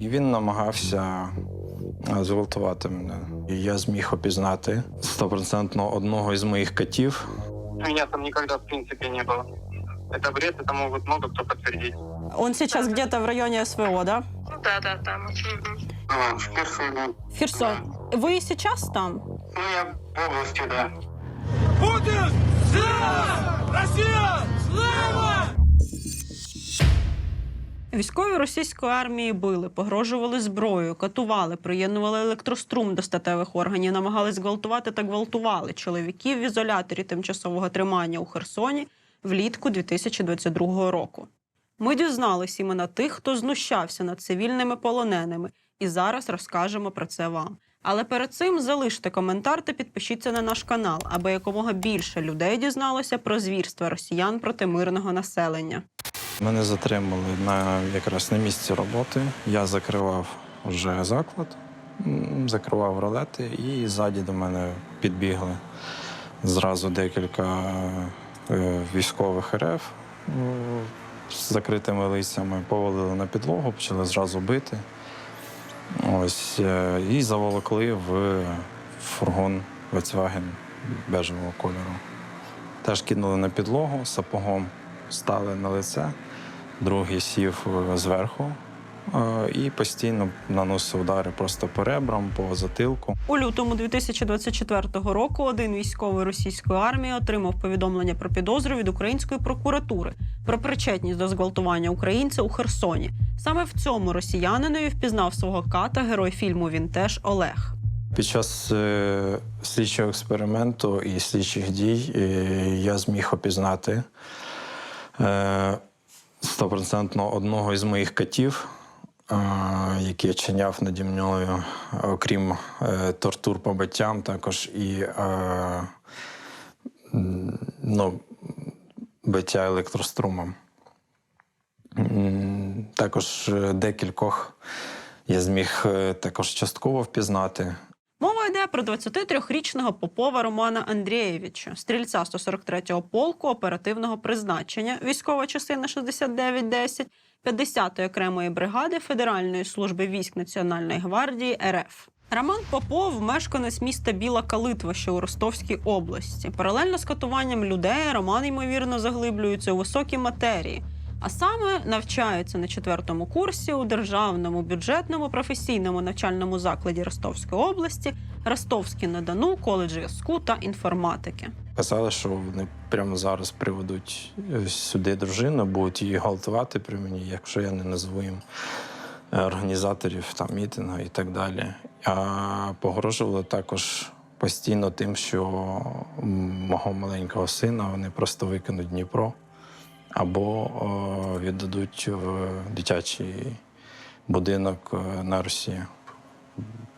І він намагався е, зґвалтувати мене. І я зміг опізнати стопроцентно одного із моїх котів. Меня там никогда в принципе не было. Это бред, это могут много кто подтвердить. Он сейчас где-то в районе СВО, да? Ну да, да, там. Мгм. А, в Херсоне. В Херсон. Вы сейчас там? Ну, я в области, да. Військові російської армії били, погрожували зброєю, катували, приєднували електрострум до статевих органів, намагались гвалтувати та гвалтували чоловіків в ізоляторі тимчасового тримання у Херсоні влітку 2022 року. Ми дізнались імена тих, хто знущався над цивільними полоненими, і зараз розкажемо про це вам. Але перед цим залиште коментар та підпишіться на наш канал, аби якомога більше людей дізналося про звірства росіян проти мирного населення. Мене затримали на якраз на місці роботи. Я закривав вже заклад, закривав ролети, і ззаді до мене підбігли зразу декілька е, військових РФ з закритими лицями, повалили на підлогу, почали зразу бити. Ось, е, і заволокли в фургон Volkswagen бежевого кольору. Теж кинули на підлогу сапогом, стали на лице, другий сів е, зверху і постійно наносив удари просто по ребрам, по затилку. У лютому 2024 року один військовий російської армії отримав повідомлення про підозру від української прокуратури про причетність до зґвалтування українця у Херсоні. Саме в цьому росіянинові впізнав свого ката герой фільму Він теж Олег. Під час е, слідчого експерименту і слідчих дій е, я зміг опізнати е, одного із моїх котів, е, який чиняв наді мною, окрім е, тортур побиттям, також і е, ну, биття електрострумом. Також е, декількох я зміг також частково впізнати. Про 23-річного Попова Романа Андрієвича, стрільця 143-го полку оперативного призначення, військова частина 6910, 50-ї окремої бригади Федеральної служби військ Національної гвардії РФ. Роман Попов мешканець міста Біла Калитва, що у Ростовській області. Паралельно з катуванням людей Роман ймовірно заглиблюється у високі матерії. А саме навчається на четвертому курсі у державному бюджетному професійному навчальному закладі Ростовської області, Ростовський на Дону, коледж зв'язку та інформатики. Казали, що вони прямо зараз приведуть е, сюди дружину, будуть її гвалтувати при мені, якщо я не назву їм е, організаторів там, мітингу і так далі. А погрожували також постійно тим, що мого маленького сина вони просто викинуть Дніпро або віддадуть в дитячий будинок е, на Росію.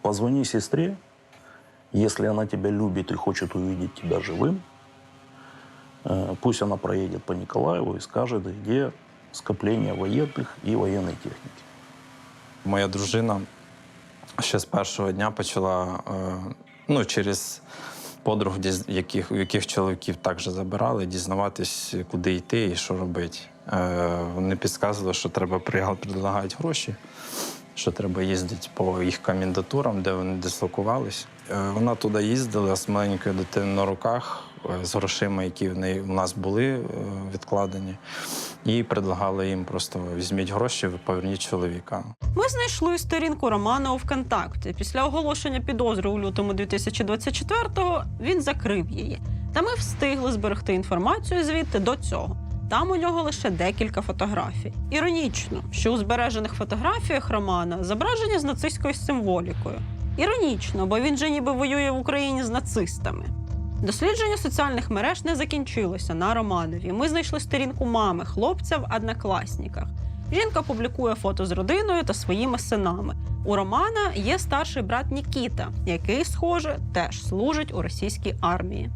Позвони сестре, если она тебя любит и хочет увидеть тебя живым, э, пусть она проедет по Николаеву и скажет, где скопление военных и военной техники. Моя дружина ще з першого дня почала е, ну, через подруг, діз- яких, яких чоловіків також забирали, дізнаватись, куди йти і що робити. Е, Вони підказували, що треба пригла- предлагають гроші, що треба їздити по їх комендатурам, де вони дислокувались. Е, Вона туди їздила з маленькою дитиною на руках, е, з грошима, які в неї у нас були е, відкладені, і предлагали їм просто візьміть гроші, поверніть чоловіка. Ми знайшли сторінку Романа у ВКонтакті. Після оголошення підозри у лютому 2024-го він закрив її. Та ми встигли зберегти інформацію звідти до цього. Там у нього лише декілька фотографій. Іронічно, що у збережених фотографіях Романа зображення з нацистською символікою. Іронічно, бо він же ніби воює в Україні з нацистами. Дослідження соціальних мереж не закінчилося на Романові. Ми знайшли сторінку мами хлопця в однокласніках. Жінка публікує фото з родиною та своїми синами. У Романа є старший брат Нікіта, який, схоже, теж служить у російській армії.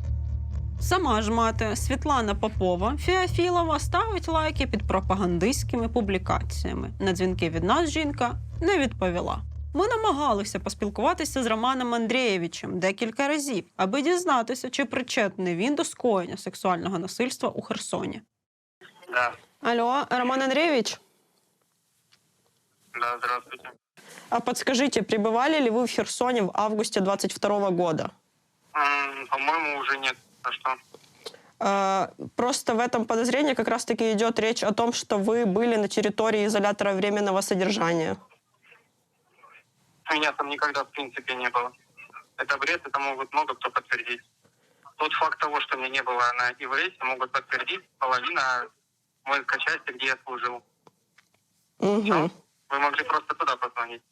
Сама ж мати Світлана Попова Феофілова ставить лайки під пропагандистськими публікаціями. На дзвінки від нас жінка не відповіла. Ми намагалися поспілкуватися з Романом Андрієвичем декілька разів, аби дізнатися, чи причетний він до скоєння сексуального насильства у Херсоні. Да, Алло, Роман Андрійович? да, здравствуйте. А подскажите, пребывали ли вы в Херсоне в августе 22 года? По-моему, уже нет. А что? Просто в этом подозрении как раз-таки идет речь о том, что вы были на территории изолятора временного содержания. Меня там никогда, в принципе, не было. Это бред, это могут много кто подтвердить. Тот факт того, что меня не было на ИВС, могут подтвердить половина воинской части, где я служил. Мгм. Вы могли просто туда позвонить.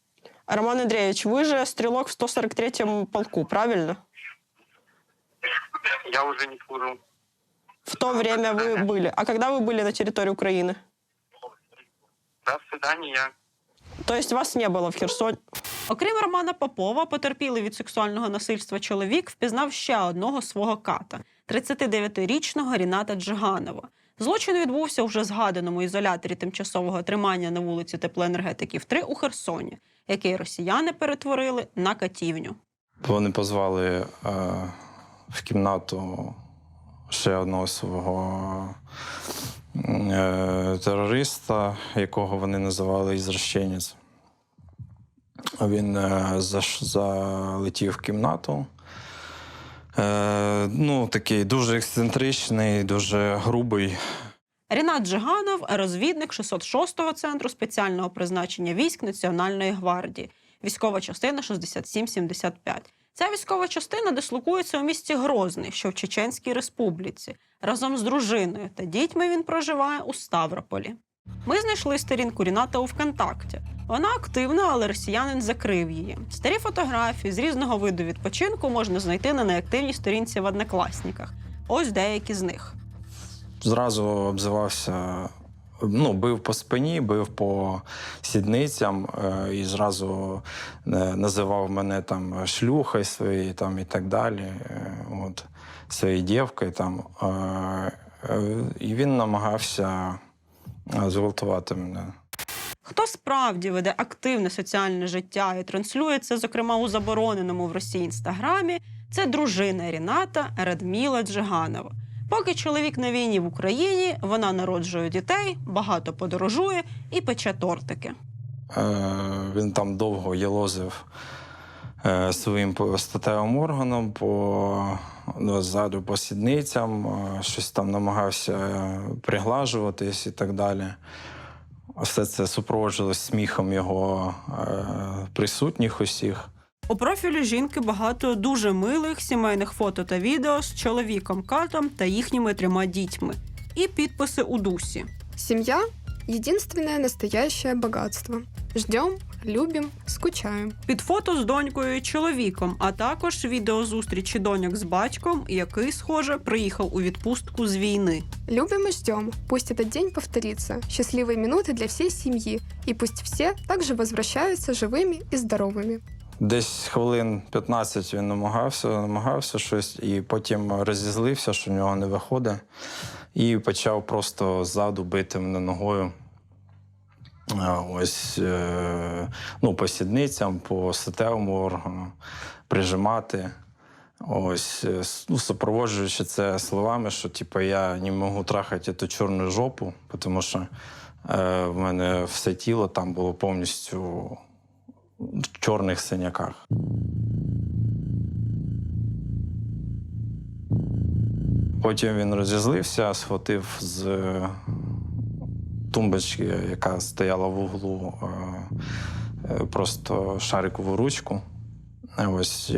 Роман Андреевич, вы же стрелок в 143-м полку, правильно? Я уже не служил. В то время вы были. А когда вы были на территории Украины? До свидания. То есть вас не було в Херсоні? Окрім Романа Попова, потерпілий від сексуального насильства чоловік впізнав ще одного свого ката 39-річного Ріната Джиганова. Злочин відбувся у вже згаданому ізоляторі тимчасового тримання на вулиці Теплоенергетиків 3 у Херсоні, який росіяни перетворили на катівню. Вони позвали е, в кімнату ще одного свого е, терориста, якого вони називали Ізращенець. Він е, залетів в кімнату. Е, ну, такий дуже ексцентричний, дуже грубий. Рінат Джиганов розвідник 606-го центру спеціального призначення військ Національної гвардії, військова частина 6775. Ця військова частина дислокується у місті Грозний, що в Чеченській Республіці. Разом з дружиною та дітьми він проживає у Ставрополі. Ми знайшли сторінку Ріната у ВКонтакті. Вона активна, але росіянин закрив її. Старі фотографії з різного виду відпочинку можна знайти на неактивній сторінці в однокласниках. Ось деякі з них. зразу обзивався, ну, бив по спині, бив по сідницям е, і зразу е, називав мене там шлюхою своєю там, і так далі. е, От, своєю дівкою там. І він намагався зґвалтувати мене. Хто справді веде активне соціальне життя і транслює це, зокрема у забороненому в Росії інстаграмі, це дружина Ріната Радміла Джиганова. Поки чоловік на війні в Україні, вона народжує дітей, багато подорожує і пече тортики. Е, Він там довго ялозив е, своїм статевим органом по ну, ззаду по сідницям, е, щось там намагався е, приглажуватись і так далі. Все це супроводжувалось сміхом його е, присутніх усіх. У профілі жінки багато дуже милих сімейних фото та відео з чоловіком катом та їхніми трьома дітьми. І підписи у дусі. Семья – единственное настоящее богатство. Ждем, любим, скучаем. Під фото з донькою і чоловіком, а також відео зустрічі доньок з батьком, який, схоже, приїхав у відпустку з війни. Любим и ждем. Пусть этот день повторится. Счастливые минуты для всей семьи. И пусть все также возвращаются живыми и здоровыми. Десь хвилин 15 він намагався, намагався щось, і потім розізлився, що в нього не виходить, і почав просто ззаду бити мене ногою. Ось е, ну, по сідницям, по статевому органу, прижимати. Ось, е, ну, супроводжуючи це словами, що типу, я не можу трахати цю чорну жопу, тому що е, в мене все тіло там було повністю в чорних синяках. Потім він розізлився, схватив з е, тумбочки, яка стояла в углу, е, е, просто шарикову ручку. Ось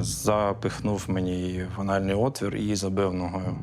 запихнув мені її в анальний отвір і забив ногою.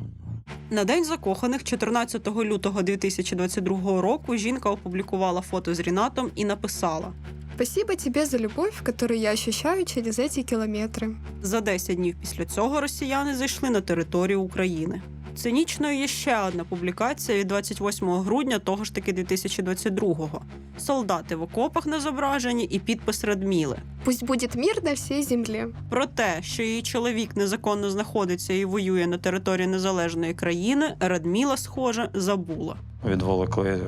На день закоханих, 14 лютого 2022 року, жінка опублікувала фото з Рінатом і написала: Спасибо тебе за любовь, которую я ощущаю через эти километры. за 10 днів після цього росіяни зайшли на територію України. Цинічною є ще одна публікація від 28 грудня того ж таки 2022-го. Солдати в окопах на зображенні і підпис Радміли. Пусть будет мир на всей земле. Про те, що її чоловік незаконно знаходиться і воює на території незалежної країни, Радміла, схоже, забула. Відволокли е,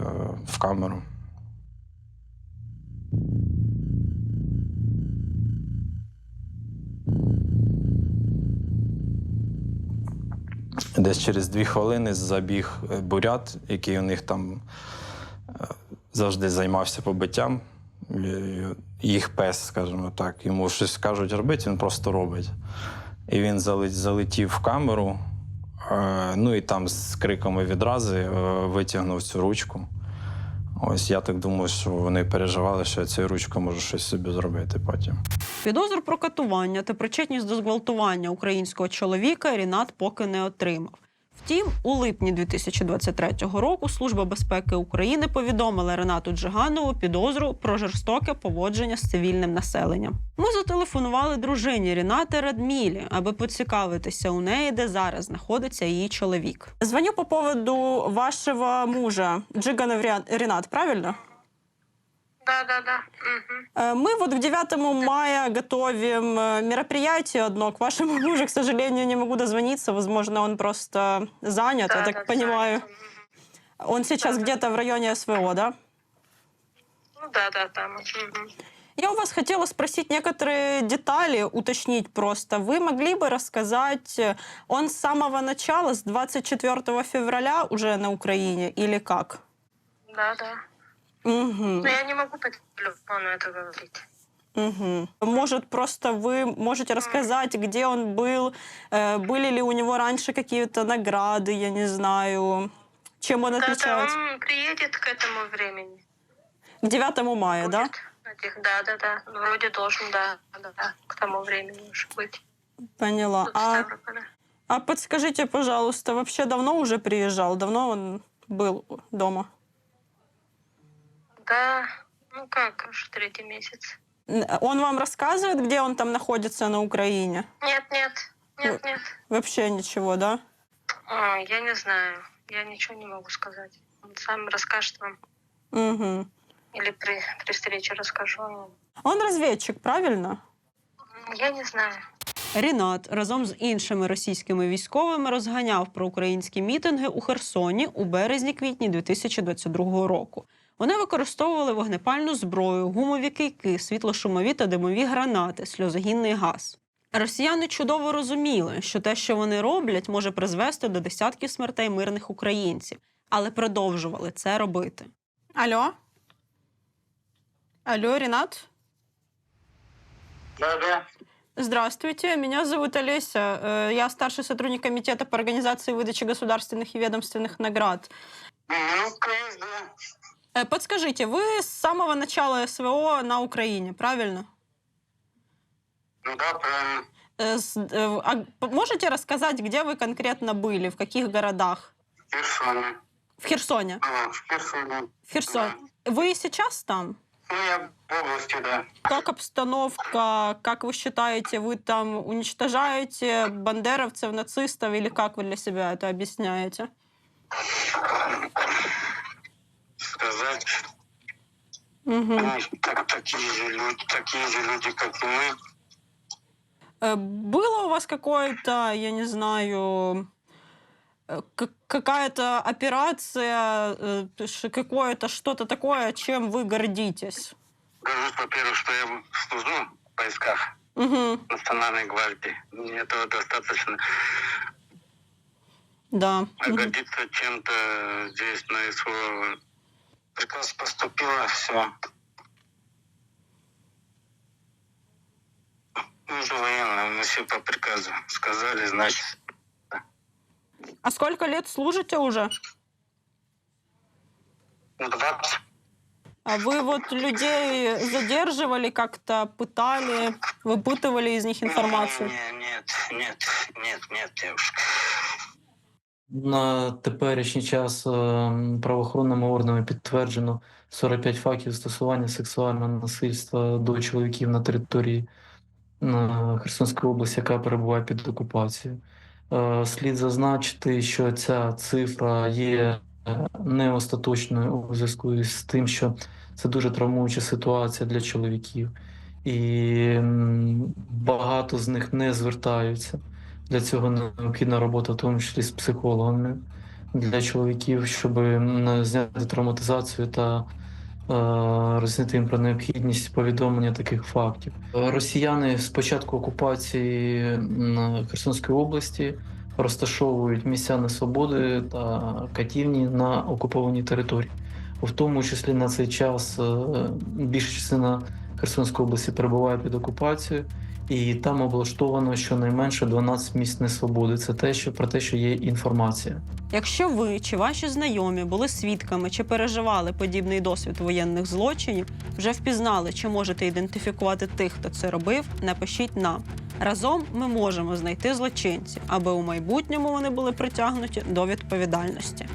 в камеру. Десь через дві хвилини забіг е, бурят, який у них там е, завжди займався побиттям. Їх пес, скажімо так. Йому щось кажуть робити, він просто робить. І він залетів в камеру, е, ну і там з криками відрази е, витягнув цю ручку. Ось я так думаю, що вони переживали, що я цією ручкою можу щось собі зробити потім. Підозру про катування та причетність до зґвалтування українського чоловіка Рінат поки не отримав. Втім, у липні 2023 року Служба безпеки України повідомила Ренату Джиганову підозру про жорстоке поводження з цивільним населенням. Ми зателефонували дружині Рінати Радмілі, аби поцікавитися у неї, де зараз знаходиться її чоловік. Дзвоню по поводу вашого мужа Джиганов Рінат, правильно? Да, да, да. Э, Мы вот к 9 мая готовим э, мероприятие одно. К вашему мужу, к сожалению, не могу дозвониться. Возможно, он просто занят, Да, я да, так понимаю. Мгм. Он сейчас где-то в районе СВО, да? Ну да, да, там. Мгм. Я у вас хотела спросить некоторые детали, уточнить просто. Вы могли бы рассказать, э, он с самого начала, с 24 февраля уже на Украине или как? Да, да. Мгм. Но я не могу по телефону это говорить. Мгм. Может, просто вы можете рассказать, где он был, э, были ли у него раньше какие-то награды, я не знаю, чем он Да, да, отличается? он приедет к этому времени. К 9 мая, да? Будет тех- Да, да, да. Вроде должен, да, да, да. К тому времени уже быть. Поняла. Тут А, а подскажите, пожалуйста, вообще давно уже приезжал? Давно он был дома? Да, ну как, уже третий месяц. Он вам рассказывает, где он там находится на Украине? Нет, нет, нет, нет. Вообще ничего, да? А, я не знаю. Я ничего не могу сказать. Он сам расскажет вам. Угу. Или при, при встрече расскажу. Он разведчик, правильно? Я не знаю. Рінат разом з іншими російськими військовими розганяв проукраїнські мітинги у Херсоні у березні-квітні 2022 року. Вони використовували вогнепальну зброю, гумові кийки, світлошумові та димові гранати, сльозогінний газ. Росіяни чудово розуміли, що те, що вони роблять, може призвести до десятків смертей мирних українців, але продовжували це робити. Алло? Алло, Рінат? Да, да. Здравствуйте, меня зовут Олеся. Э, Я старший сотрудник комитета по организации выдачи государственных и ведомственных наград. Ну, есть, да. Э, Подскажите, вы с самого начала СВО на Украине, правильно? Ну да, правильно. Э, э, а можете рассказать, где вы конкретно были, в каких городах? В Херсоне. В Херсоне. А, в Херсоне. В Херсоне. Вы и сейчас там? Ну, я в области, да. Как обстановка? Как вы считаете, вы там уничтожаете бандеровцев, нацистов или как вы для себя это объясняете? Сказать, Мгм. они так, такие же люди, такие же люди, как и мы. Э, Было у вас какое-то, я не знаю, э, какая-то операция, э, какое-то что-то такое, чем вы гордитесь? Горжусь, во-первых, что я служу в войсках Мгм. Национальной гвардии. Мне этого достаточно. Да. А Мгм. гордиться чем-то здесь на СВО. Приказ поступило, все. Мы же военные, мы все по приказу. Сказали, значит. А сколько лет служите уже? Ну, 20. А вы вот людей задерживали как-то, пытали, выпытывали из них информацию? Не, нет, нет, нет, нет, девушка. На теперішній час е, правоохоронними органами підтверджено 45 фактів застосування сексуального насильства до чоловіків на території е, Херсонської області, яка перебуває під окупацією. Е, Слід зазначити, що ця цифра є не остаточною у зв'язку з тим, що це дуже травмуюча ситуація для чоловіків, і багато з них не звертаються. Для цього необхідна робота, в тому числі з психологами для чоловіків, щоб зняти травматизацію та е, роз'яснити їм про необхідність повідомлення таких фактів. Росіяни з початку окупації Херсонської області розташовують місця несвободи та катівні на окупованій території. В тому числі на цей час е, більша частина Херсонської області перебуває під окупацією, і там облаштовано щонайменше 12 місць несвободи. Це те, що про те, що є інформація. Якщо ви чи ваші знайомі були свідками чи переживали подібний досвід воєнних злочинів, вже впізнали чи можете ідентифікувати тих, хто це робив, напишіть нам. Разом ми можемо знайти злочинців, аби у майбутньому вони були притягнуті до відповідальності.